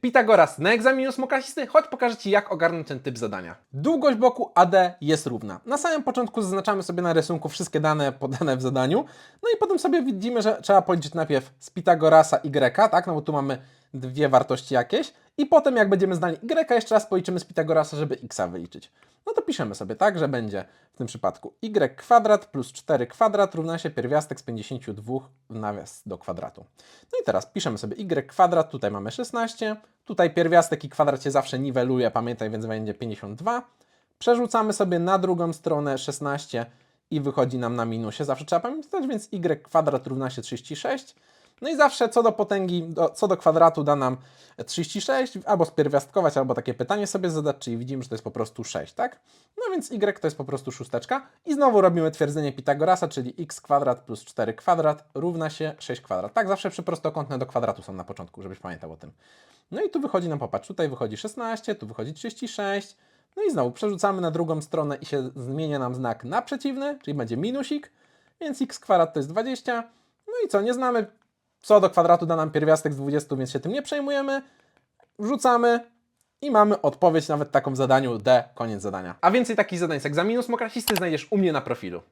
Pitagoras na egzaminie ósmoklasisty, choć pokażę Ci jak ogarnąć ten typ zadania. Długość bloku AD jest równa. Na samym początku zaznaczamy sobie na rysunku wszystkie dane podane w zadaniu, no i potem sobie widzimy, że trzeba policzyć najpierw z Pitagorasa Y, tak, no bo tu mamy dwie wartości jakieś i potem jak będziemy znali Y, jeszcze raz policzymy z Pitagorasa, żeby X wyliczyć. No to piszemy sobie tak, że będzie w tym przypadku y kwadrat plus 4 kwadrat równa się pierwiastek z 52 w nawias do kwadratu. No i teraz piszemy sobie y kwadrat, tutaj mamy 16, tutaj pierwiastek i kwadrat się zawsze niweluje, pamiętaj, więc będzie 52. Przerzucamy sobie na drugą stronę 16 i wychodzi nam na minusie, zawsze trzeba pamiętać, więc y kwadrat równa się 36. No i zawsze co do potęgi, co do kwadratu da nam 36, albo spierwiastkować, albo takie pytanie sobie zadać, czyli widzimy, że to jest po prostu 6, tak? No więc y to jest po prostu szósteczka. I znowu robimy twierdzenie Pitagorasa, czyli x kwadrat plus 4 kwadrat równa się 6 kwadrat. Tak, zawsze przy prostokątne do kwadratu są na początku, żebyś pamiętał o tym. No i tu wychodzi nam, popatrz, tutaj wychodzi 16, tu wychodzi 36. No i znowu przerzucamy na drugą stronę i się zmienia nam znak na przeciwny, czyli będzie minusik, więc x kwadrat to jest 20. No i co, nie znamy co do kwadratu da nam pierwiastek z 20, więc się tym nie przejmujemy. Wrzucamy i mamy odpowiedź nawet taką w zadaniu D, koniec zadania. A więcej takich zadań z egzaminu smoklasisty znajdziesz u mnie na profilu.